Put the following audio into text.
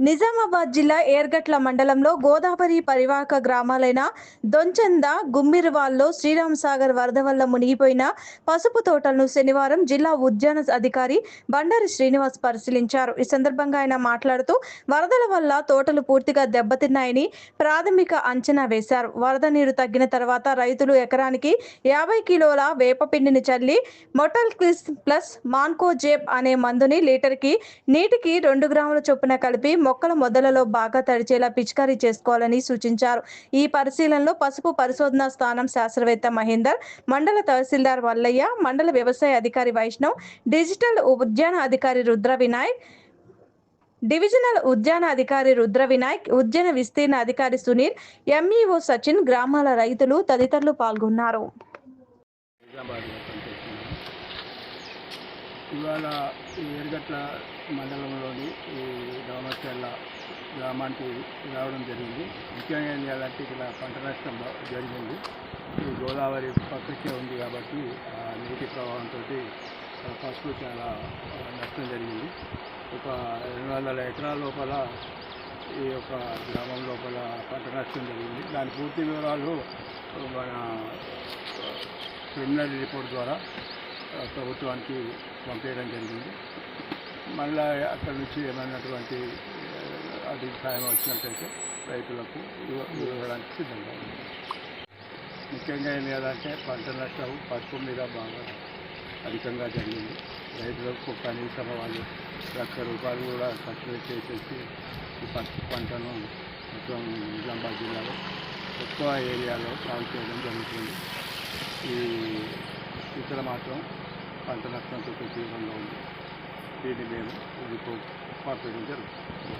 నిజామాబాద్ జిల్లా ఏర్గట్ల మండలంలో గోదావరి పరివాహక గ్రామాలైన దొంచంద గుమ్మిరివాల్లో శ్రీరామ్ సాగర్ వరద వల్ల మునిగిపోయిన పసుపు తోటలను శనివారం జిల్లా ఉద్యాన అధికారి బండారి శ్రీనివాస్ పరిశీలించారు. ఈ సందర్భంగా ఆయన మాట్లాడుతూ వరదల వల్ల తోటలు పూర్తిగా దెబ్బతిన్నాయని ప్రాథమిక అంచనా వేశారు. వరద నీరు తగ్గిన తర్వాత రైతులు ఎకరానికి యాభై కిలోల వేపపిండిని చల్లి మొటల్ క్లిస్ ప్లస్ మాన్కోజేప్ అనే మందుని లీటర్కి నీటికి రెండు గ్రాముల చొప్పున కలిపి మొక్కల మొదలలో బాగా తడిచేలా పిచికారీ చేసుకోవాలని సూచించారు. ఈ పరిశీలనలో పసుపు పరిశోధన స్థానం శాస్త్రవేత్త మహేందర్ మండల తహసీల్దార్ వల్లయ్య మండల వ్యవసాయ అధికారి వైష్ణవ్ డిజిటల్ ఉద్యాన అధికారి రుద్ర వినాయక్ డివిజనల్ ఉద్యాన అధికారి రుద్ర వినాయక్ ఉద్యాన విస్తీర్ణ అధికారి సునీల్ ఎంఈఓ సచిన్ గ్రామాల రైతులు తదితరులు పాల్గొన్నారు. ఇవాళ ఈ ఎరగట్ల మండలంలోని ఈ రామచర్ల గ్రామానికి రావడం జరిగింది. ముఖ్యంగా ఏం చేయాలంటే ఇక్కడ పంట నష్టం జరిగింది. ఈ గోదావరి పక్కకే ఉంది కాబట్టి ఆ నీటి ప్రవాహంతో పసుపు చాలా నష్టం జరిగింది. ఒక రెండు వందల ఎకరాల లోపల ఈ యొక్క గ్రామం లోపల పంట నష్టం జరిగింది. దాని పూర్తి వివరాలు మన క్రిమినల్ రిపోర్ట్ ద్వారా ప్రభుత్వానికి పంపేయడం జరిగింది. మళ్ళీ అక్కడ నుంచి ఏమైనటువంటి అది సాయం వచ్చినట్టయితే రైతులకు ఇవ్వడానికి సిద్ధంగా ఉంది ముఖ్యంగా ఏం చేయాలంటే పంట నష్టం పసుపు మీద బాగా అధికంగా జరిగింది. రైతులకు కనీసం వాళ్ళు లక్ష రూపాయలు కూడా ఖర్చు చేసేసి ఈ పసుపు పంటను మొత్తం నిజామాబాద్ జిల్లాలో ఎక్కువ ఏరియాలో సాగు చేయడం జరుగుతుంది. ఈ ఇక్కడ మాత్రం పంట నష్టంతో తీవ్రంగా ఉంది. దీన్ని మేము ఇది పంపించడం జరుగుతుంది.